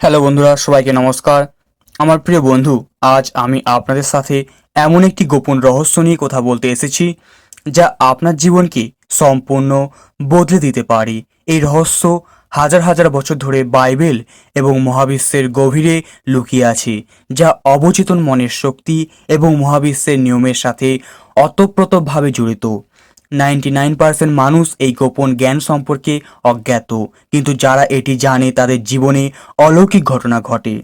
Hello বন্ধুরা, সবাইকে নমস্কার। আমার প্রিয় বন্ধু, আজ আমি আপনাদের সাথে এমন একটি গোপন রহস্য নিয়ে কথা বলতে এসেছি, যা আপনার জীবনকে সম্পূর্ণ বদলে দিতে পারে। এই রহস্য হাজার হাজার বছর ধরে বাইবেল এবং মহাবিশ্বের গভীরে লুকিয়ে আছে, যা অবচেতন মনের শক্তি এবং মহাবিশ্বের নিয়মের সাথে অতপ্রতভাবে জড়িত। নাইনটি নাইন পার্সেন্ট মানুষ এই গোপন জ্ঞান সম্পর্কে অজ্ঞাত। কিন্তু যারা এটি জানে, তাদের জীবনে অলৌকিক ঘটনা ঘটে।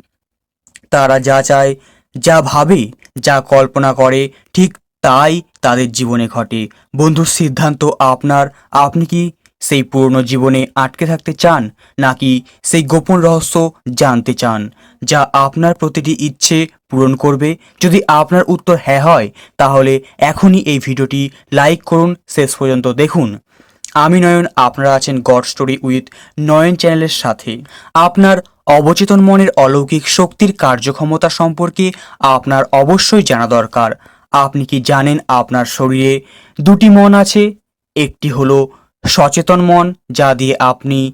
তারা যা চায়, যা ভাবে, যা কল্পনা করে, ঠিক তাই তাদের জীবনে ঘটে। বন্ধুর সিদ্ধান্ত আপনার। আপনি কি সেই পুরনো জীবনে আটকে থাকতে চান নাকি সেই গোপন রহস্য জানতে চান, যা আপনার প্রতিটি ইচ্ছে পূরণ করবে? যদি আপনার উত্তর হ্যাঁ হয়, তাহলে এখনই এই ভিডিওটি লাইক করুন, শেষ পর্যন্ত দেখুন। আমি নয়ন, আপনারা আছেন গড স্টোরি উইথ নয়ন চ্যানেলের সাথে। আপনার অবচেতন মনের অলৌকিক শক্তির কার্যক্ষমতা সম্পর্কে আপনার অবশ্যই জানা দরকার। আপনি কি জানেন আপনার শরীরে দুটি মন আছে? একটি হলো সচেতন মন যা দিয়ে আপনি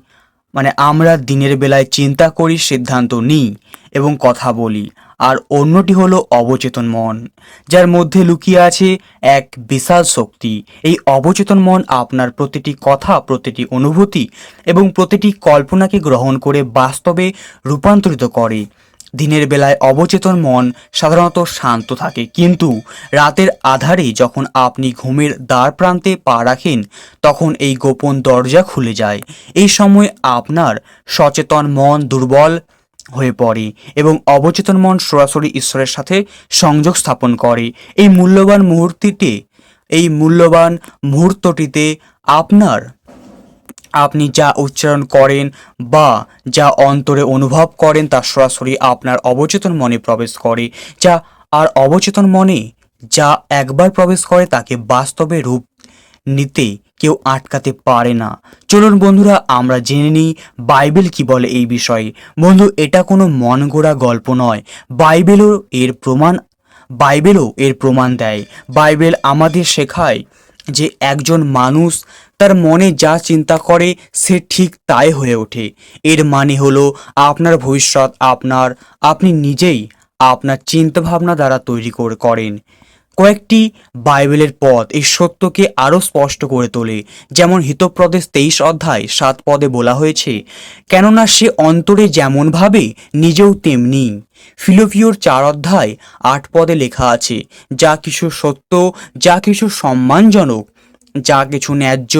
মানে আমরা দিনের বেলায় চিন্তা করি, সিদ্ধান্ত নিই এবং কথা বলি। আর অন্যটি হলো অবচেতন মন, যার মধ্যে লুকিয়ে আছে এক বিশাল শক্তি। এই অবচেতন মন আপনার প্রতিটি কথা, প্রতিটি অনুভূতি এবং প্রতিটি কল্পনাকে গ্রহণ করে বাস্তবে রূপান্তরিত করে। দিনের বেলায় অবচেতন মন সাধারণত শান্ত থাকে। কিন্তু রাতের আধারে যখন আপনি ঘুমের দ্বার প্রান্তে পা রাখেন, তখন এই গোপন দরজা খুলে যায়। এই সময় আপনার সচেতন মন দুর্বল হয়ে পড়ে এবং অবচেতন মন সরাসরি ঈশ্বরের সাথে সংযোগ স্থাপন করে। এই মূল্যবান মুহূর্তটিতে, এই মূল্যবান মুহূর্তটিতে আপনার আপনি যা উচ্চারণ করেন বা যা অন্তরে অনুভব করেন তা সরাসরি আপনার অবচেতন মনে প্রবেশ করে। যা আর অবচেতন মনে যা একবার প্রবেশ করে তাকে বাস্তবে রূপ নিতে কেউ আটকাতে পারে না। চলুন বন্ধুরা, আমরা জেনে নিই বাইবেল কি বলে এই বিষয়ে। বন্ধু, এটা কোনো মন গড়া গল্প নয়। বাইবেলও এর প্রমাণ, বাইবেলও এর প্রমাণ দেয়। বাইবেল আমাদের শেখায় যে একজন মানুষ তার মনে যা চিন্তা করে সে ঠিক তাই হয়ে ওঠে। এর মানে হলো, আপনার ভবিষ্যৎ আপনার, আপনি নিজেই আপনার চিন্তাভাবনা দ্বারা তৈরি করে করেন। কয়েকটি বাইবেলের পদ এই সত্যকে আরও স্পষ্ট করে তোলে। যেমন হিতপ্রদেশ তেইশ অধ্যায় সাত পদে বলা হয়েছে, কেননা সে অন্তরে যেমনভাবে নিজেও তেমনি। ফিলোপিওর চার অধ্যায় আট পদে লেখা আছে, যা কিছু সত্য, যা কিছু সম্মানজনক যা কিছু ন্যায্য,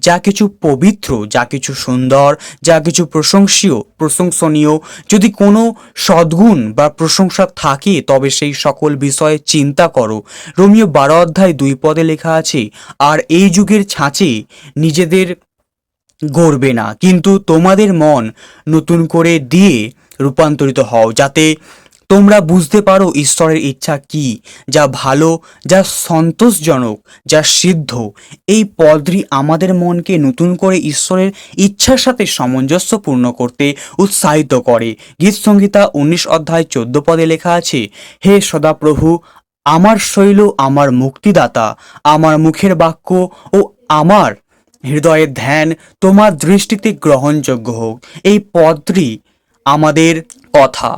যা কিছু পবিত্র, যা কিছু সুন্দর, যা কিছু প্রশংসীয়, প্রশংসনীয়। যদি কোনো সদ্গুণ বা প্রশংসা থাকে, তবে সেই সকল বিষয়ে চিন্তা করো। রোমিও বারো অধ্যায় দুই পদে লেখা আছে, আর এই যুগের ছাঁচে নিজেদের গড়বে না। কিন্তু তোমাদের মন নতুন করে দিয়ে রূপান্তরিত হও, যাতে তোমরা বুঝতে পারো ঈশ্বরের ইচ্ছা কি, যা ভালো, যা সন্তোষজনক, যা সিদ্ধ। এই পদটি আমাদের মনকে নতুন করে ঈশ্বরের ইচ্ছার সাথে সামঞ্জস্যপূর্ণ করতে উৎসাহিত করে। গীত সংহিতা উনিশ অধ্যায় চোদ্দ পদে লেখা আছে, হে সদাপ্রভু, আমার শৈল, আমার মুক্তিদাতা, আমার মুখের বাক্য ও আমার হৃদয়ের ধ্যান তোমার দৃষ্টিতে গ্রহণযোগ্য হোক। এই পদটি আমাদের কথা।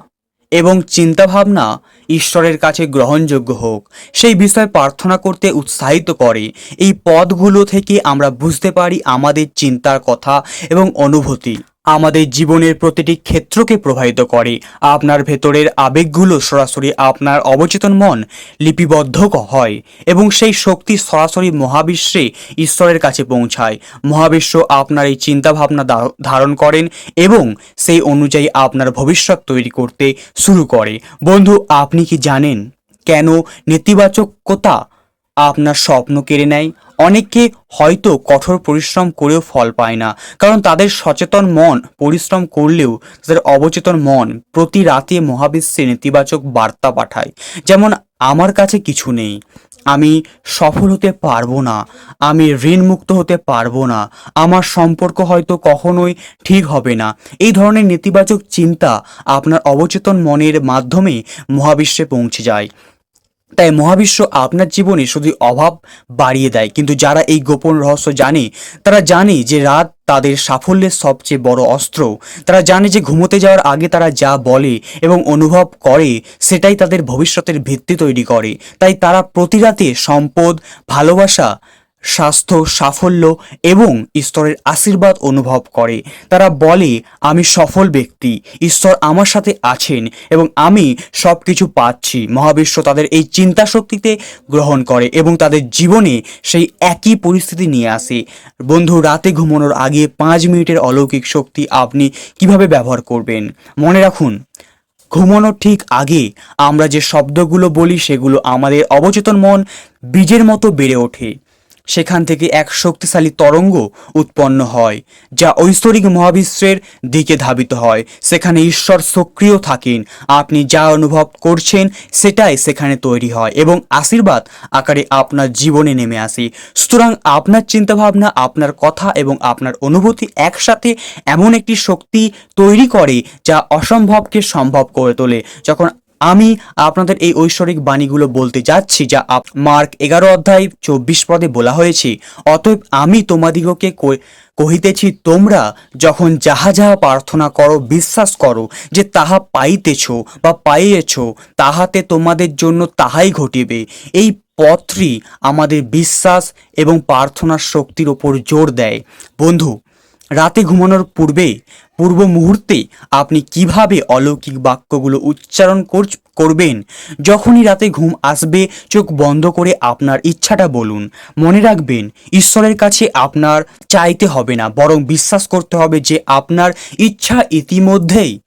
এবং চিন্তাভাবনা ঈশ্বরের কাছে গ্রহণযোগ্য হোক। সেই বিষয়ে প্রার্থনা করতে উৎসাহিত করে। এই পদগুলো থেকে আমরা বুঝতে পারি আমাদের চিন্তার কথা এবং অনুভূতি। আমাদের জীবনের প্রতিটি ক্ষেত্রকে প্রভাবিত করে। আপনার ভেতরের আবেগগুলো সরাসরি আপনার অবচেতন মন লিপিবদ্ধ হয় এবং সেই শক্তি সরাসরি মহাবিশ্বে ঈশ্বরের কাছে পৌঁছায়। মহাবিশ্ব আপনার এই চিন্তাভাবনা ধারণ করেন এবং সেই অনুযায়ী আপনার ভবিষ্যৎ তৈরি করতে শুরু করে। বন্ধু, আপনি কি জানেন কেন নেতিবাচকতা আপনার স্বপ্ন কেড়ে নেয়। অনেকে হয়তো কঠোর পরিশ্রম করেও ফল পায় না, কারণ তাদের সচেতন মন পরিশ্রম করলেও তাদের অবচেতন মন প্রতি রাতে মহাবিশ্বে নেতিবাচক বার্তা পাঠায়। যেমন, আমার কাছে কিছু নেই। আমি সফল হতে পারব না। আমি ঋণমুক্ত হতে পারব না। আমার সম্পর্ক হয়তো কখনোই ঠিক হবে না। এই ধরনের নেতিবাচক চিন্তা আপনার অবচেতন মনের মাধ্যমে মহাবিশ্বে পৌঁছে যায়। তাই মহাবিশ্ব আপনার জীবনে শুধু অভাব বাড়িয়ে দেয়। কিন্তু যারা এই গোপন রহস্য জানে, তারা জানে যে রাত তাদের সাফল্যের সবচেয়ে বড় অস্ত্র। তারা জানে যে ঘুমোতে যাওয়ার আগে তারা যা বলে এবং অনুভব করে, সেটাই তাদের ভবিষ্যতের ভিত্তি তৈরি করে। তাই তারা প্রতি রাতে সম্পদ, ভালোবাসা স্বাস্থ্য, সাফল্য এবং ঈশ্বরের আশীর্বাদ অনুভব করে। তারা বলে, আমি সফল ব্যক্তি। ঈশ্বর আমার সাথে আছেন এবং আমি সব কিছু পাচ্ছি। মহাবিশ্ব তাদের এই চিন্তা শক্তিতে গ্রহণ করে এবং তাদের জীবনে সেই একই পরিস্থিতি নিয়ে আসে। বন্ধু, রাতে ঘুমানোর আগে পাঁচ মিনিটের অলৌকিক শক্তি আপনি কীভাবে ব্যবহার করবেন? মনে রাখুন, ঘুমানোর ঠিক আগে আমরা যে শব্দগুলো বলি সেগুলো আমাদের অবচেতন মন, বীজের মতো বেড়ে ওঠে। সেখান থেকে এক শক্তিশালী তরঙ্গ উৎপন্ন হয়, যা ঐশ্বরিক মহাবিশ্বের দিকে ধাবিত হয়। সেখানে ঈশ্বর সক্রিয় থাকেন। আপনি যা অনুভব করছেন, সেটাই সেখানে তৈরি হয় এবং আশীর্বাদ আকারে আপনার জীবনে নেমে আসে। সুতরাং আপনার চিন্তাভাবনা, আপনার কথা এবং আপনার অনুভূতি একসাথে এমন একটি শক্তি তৈরি করে, যা অসম্ভবকে সম্ভব করে তোলে। যখন আমি আপনাদের এই ঐশ্বরিক বাণীগুলো বলতে যাচ্ছি যা মার্ক এগারো অধ্যায় চব্বিশ পদে বলা হয়েছে, অতএব আমি তোমাদিগকে কহিতেছি, তোমরা যখন যাহা যাহা প্রার্থনা করো, বিশ্বাস করো যে তাহা পাইতেছ বা পাইয়েছ, তাহাতে তোমাদের জন্য তাহাই ঘটিবে। এই পথটি আমাদের বিশ্বাস এবং প্রার্থনার শক্তির ওপর জোর দেয়। বন্ধু রাতে ঘুমানোর পূর্বে পূর্ব মুহূর্তে আপনি কীভাবে অলৌকিক বাক্যগুলো উচ্চারণ কর- করবেন? যখনই রাতে ঘুম আসবে, চোখ বন্ধ করে আপনার ইচ্ছাটা বলুন। মনে রাখবেন, ঈশ্বরের কাছে আপনার চাইতে হবে না, বরং বিশ্বাস করতে হবে যে আপনার ইচ্ছা ইতিমধ্যেই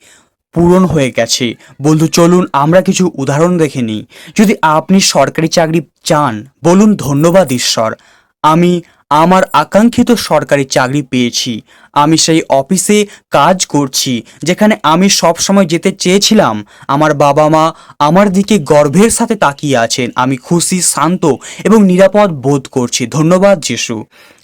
পূরণ হয়ে গেছে। বন্ধু, চলুন আমরা কিছু উদাহরণ দেখে নিই। যদি আপনি সরকারি চাকরি চান, বলুন ধন্যবাদ ঈশ্বর। আমি আমার আকাঙ্ক্ষিত সরকারি চাকরি পেয়েছি। আমি সেই অফিসে কাজ করছি, যেখানে আমি সব সময় যেতে চেয়েছিলাম। আমার বাবা মা আমার দিকে গর্বের সাথে তাকিয়ে আছেন। আমি খুশি, শান্ত এবং নিরাপদ বোধ করছি। ধন্যবাদ যিশু।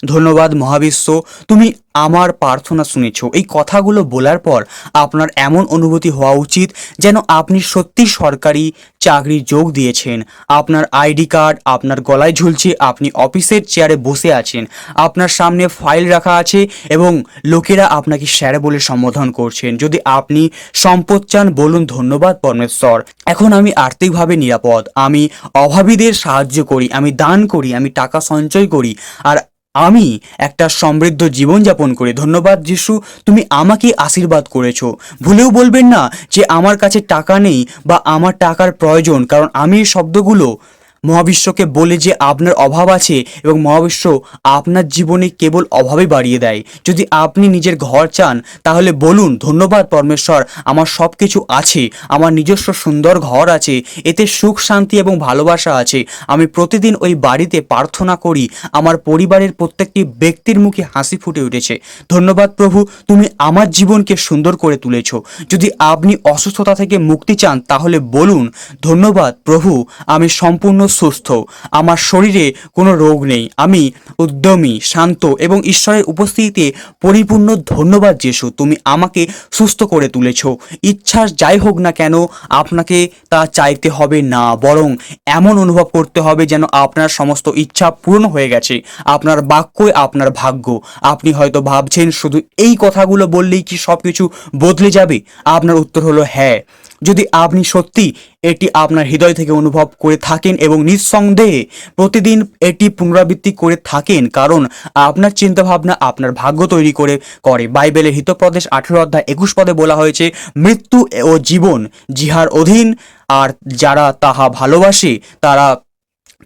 ধন্যবাদ মহাবিশ্ব, তুমি আমার প্রার্থনা শুনেছ। এই কথাগুলো বলার পর আপনার এমন অনুভূতি হওয়া উচিত যেন আপনি সত্যি সরকারি চাকরি যোগ দিয়েছেন। আপনার আইডি কার্ড, আপনার গলায় ঝুলছে, আপনি অফিসের চেয়ারে বসে আছেন। আপনার সামনে ফাইল রাখা আছে এবং লোকেরা আপনাকে স্যার বলে সম্বোধন করছেন। যদি আপনি সম্পদ চান, বলুন ধন্যবাদ, পরমেশ্বর। এখন আমি আর্থিকভাবে নিরাপদ। আমি অভাবীদের সাহায্য করি, আমি দান করি, আমি টাকা সঞ্চয় করি, আর আমি একটা সমৃদ্ধ জীবনযাপন করি। ধন্যবাদ যিশু, তুমি আমাকে আশীর্বাদ করেছ। ভুলেও বলবেন না যে আমার কাছে টাকা নেই বা আমার টাকার প্রয়োজন, কারণ আমি এই শব্দগুলো মহাবিশ্বকে বলে যে আপনার অভাব আছে এবং মহাবিশ্ব আপনার জীবনে কেবল অভাবে বাড়িয়ে দেয়। যদি আপনি নিজের ঘর চান, তাহলে বলুন, ধন্যবাদ পরমেশ্বর, আমার সব কিছু আছে, আমার নিজস্ব সুন্দর ঘর আছে, এতে সুখ, শান্তি এবং ভালোবাসা আছে। আমি প্রতিদিন ওই বাড়িতে প্রার্থনা করি, আমার পরিবারের প্রত্যেকটি ব্যক্তির মুখে হাসি ফুটে উঠেছে। ধন্যবাদ প্রভু, তুমি আমার জীবনকে সুন্দর করে তুলেছ। যদি আপনি অসুস্থতা থেকে মুক্তি চান, তাহলে বলুন, ধন্যবাদ প্রভু, আমি সম্পূর্ণ সুস্থ। আমার শরীরে কোনো রোগ নেই। আমি উদ্যমী, শান্ত এবং ঈশ্বরের উপস্থিতিতে পরিপূর্ণ ধন্যবাদ যিশু, তুমি আমাকে সুস্থ করে তুলেছ। ইচ্ছা যাই হোক না কেন, আপনাকে তা চাইতে হবে না, বরং এমন অনুভব করতে হবে যেন আপনার সমস্ত ইচ্ছা পূর্ণ হয়ে গেছে। আপনার বাক্যই আপনার ভাগ্য। আপনি হয়তো ভাবছেন, শুধু এই কথাগুলো বললেই কি সব কিছু বদলে যাবে? আপনার উত্তর হলো হ্যাঁ। যদি আপনি সত্যি এটি আপনার হৃদয় থেকে অনুভব করে থাকেন এবং নিঃসন্দেহে প্রতিদিন এটি পুনরাবৃত্তি করে থাকেন, কারণ আপনার চিন্তাভাবনা আপনার ভাগ্য তৈরি করে করে। বাইবেলের হিতপ্রদেশ আঠেরো অধ্যায় একুশ পদে বলা হয়েছে, মৃত্যু ও জীবন জিহার অধীন, আর যারা তাহা ভালোবাসে, তারা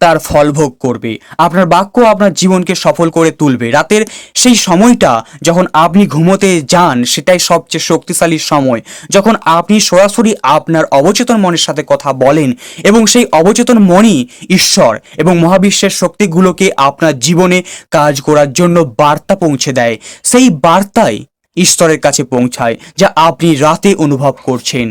তার ফল ভোগ করবে। আপনার বাক্য আপনার জীবনকে সফল করে তুলবে। রাতের সেই সময়টা যখন আপনি ঘুমোতে যান, সেটাই সবচেয়ে শক্তিশালী সময়। যখন আপনি সরাসরি আপনার অবচেতন মনের সাথে কথা বলেন এবং সেই অবচেতন মনই ঈশ্বর এবং মহাবিশ্বের শক্তিগুলোকে আপনার জীবনে কাজ করার জন্য বার্তা পৌঁছে দেয়। সেই বার্তাই ঈশ্বরের কাছে পৌঁছায়, যা আপনি রাতে অনুভব করছেন।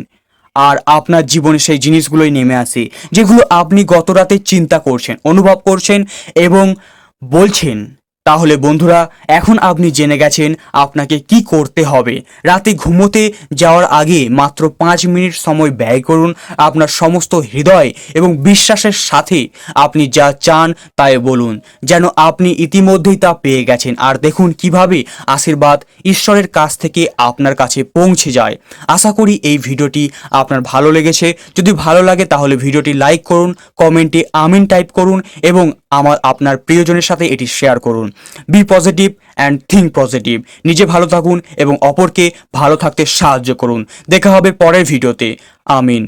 আর আপনার জীবনে সেই জিনিসগুলোই নেমে আসে, যেগুলো আপনি গত রাতে চিন্তা করছেন, অনুভব করছেন এবং বলছেন। তাহলে বন্ধুরা, এখন আপনি জেনে গেছেন আপনাকে কি করতে হবে। রাতে ঘুমোতে যাওয়ার আগে মাত্র পাঁচ মিনিট সময় ব্যয় করুন আপনার সমস্ত হৃদয় এবং বিশ্বাসের সাথে আপনি যা চান তাই বলুন, যেন আপনি ইতিমধ্যেই তা পেয়ে গেছেন। আর দেখুন কীভাবে আশীর্বাদ ঈশ্বরের কাছ থেকে আপনার কাছে পৌঁছে যায়। আশা করি এই ভিডিওটি আপনার ভালো লেগেছে। যদি ভালো লাগে তাহলে ভিডিওটি লাইক করুন, কমেন্টে আমিন টাইপ করুন এবং আমার, আপনার প্রিয়জনের সাথে এটি শেয়ার করুন। Be positive and think positive নিজে ভালো থাকুন এবং অপরকে ভালো থাকতে সাহায্য করুন। দেখা হবে পরের ভিডিওতে। আমিন।